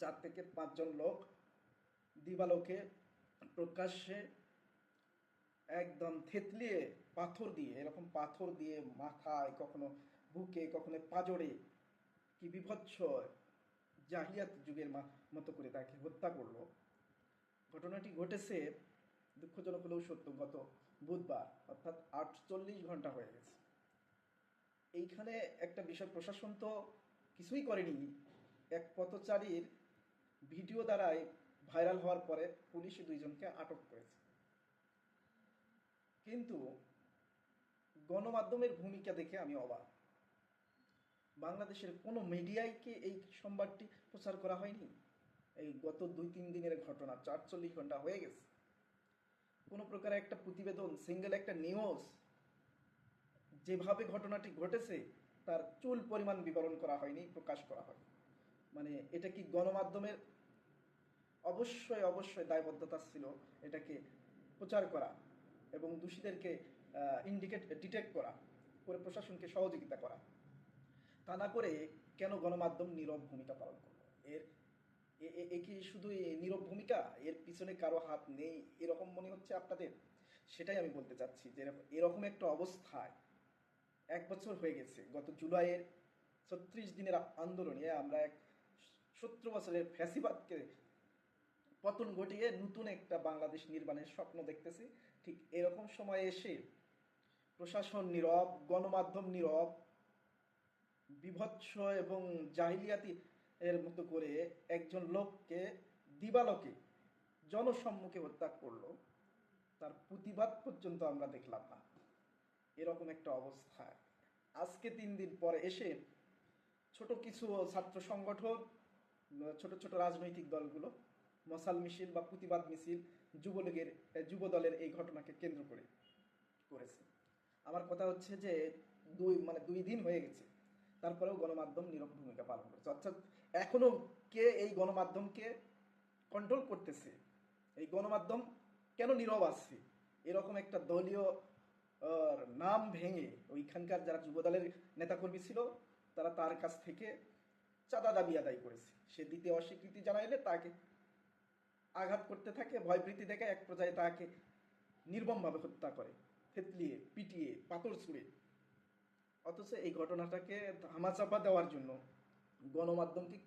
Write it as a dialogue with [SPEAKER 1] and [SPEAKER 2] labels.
[SPEAKER 1] চার থেকে পাঁচজন লোক দিবালোকে প্রকাশ্যে একদম থেতলিয়ে পাথর দিয়ে, এরকম পাথর দিয়ে মাথায় কখনো বুকে, কখনো পাজরে, কি বিভৎস জাহিয়াত যুগের মতো করে তাকে হত্যা করল। ঘটনাটি ঘটেছে দুঃখজনক হলেও সত্য, গত বুধবার, অর্থাৎ আটচল্লিশ ঘণ্টা হয়ে গেছে। এইখানে একটা বিষয়, প্রশাসন তো কিছুই করেনি। এক পথচারীর ভিডিও দ্বারাই ভাইরাল হওয়ার পরে পুলিশ দুইজনকে আটক করেছে। কিন্তু গণমাধ্যমের ভূমিকা দেখে আমি অবাক। বাংলাদেশের কোনো মিডিয়ায় কি এই সংবাদটি প্রচার করা হয়নি? এই গত দুই তিন দিনের ঘটনা, চারচল্লিশ ঘণ্টা হয়ে গেছে। কোনো প্রকার একটা প্রতিবেদন সিঙ্গেল একটা নিউজ যেভাবে ঘটনাটি ঘটেছে, তার চুল পরিমাণ বিবরণ করা হয়নি, প্রকাশ করা হয়নি। মানে এটা কি গণমাধ্যমের অবশ্যই অবশ্যই দায়বদ্ধতা ছিল এটাকে প্রচার করা এবং দোষীদেরকে ইন্ডিকেট ডিটেক্ট করা, করে প্রশাসনকে সহযোগিতা করা। তা না করে কেন গণমাধ্যম নীরব ভূমিকা পালন করল? এর, এ- কি শুধু নীরব ভূমিকা? এর পিছনে কারও হাত নেই? এরকম মনে হচ্ছে আপনাদের? সেটাই আমি বলতে চাচ্ছি যে এরকম একটা অবস্থায় এক বছর হয়ে গেছে। গত জুলাইয়ের ছত্রিশ দিনের আন্দোলনে আমরা এক সত্তর বছরের ফ্যাসিবাদকে পতন ঘটিয়ে নতুন একটা বাংলাদেশ নির্মাণের স্বপ্ন দেখতেছি। ঠিক এরকম সময় এসে প্রশাসন নীরব, গণমাধ্যম নীরব, বিভৎস এবং জাহিলিয়াতি এর মতো করে একজন লোককে, দিবালোকে জনসম্মুখে হত্যা করল, তার প্রতিবাদ পর্যন্ত আমরা দেখলাম না। এরকম একটা অবস্থা। আজকে তিন দিন পরে এসে ছোট কিছু ছাত্র সংগঠন, ছোট ছোট রাজনৈতিক দলগুলো মশাল মিছিল বা প্রতিবাদ মিছিল যুবলীগের এ, যুব দলের এই ঘটনাকে কেন্দ্র করে করেছে। আমার কথা হচ্ছে যে দুই মানে দুই দিন হয়ে গেছে। তারপরেও গণমাধ্যম নীরব ভূমিকা পালন করেছে। অর্থাৎ এখনও কে এই গণমাধ্যমকে কন্ট্রোল করতেছে? এই গণমাধ্যম কেন নীরব আসছে? এরকম একটা দলীয় নাম ভেঙে ওইখানকার যারা যুবদলের নেতাকর্মী ছিল তারা তার কাছ থেকে চাঁদা দাবি আদায় করেছে। সে দিতে অস্বীকৃতি জানাইলে তাকে আঘাত করতে থাকে, ভয়ভীতি দেখে এক পর্যায়ে তাকে নির্মমভাবে হত্যা করে। থেতলিয়ে, পিটিয়ে, পাথর ছুঁড়ে। অথচ এই ঘটনাটাকে ধামাচাপা দেওয়ার জন্য গণমাধ্যমকে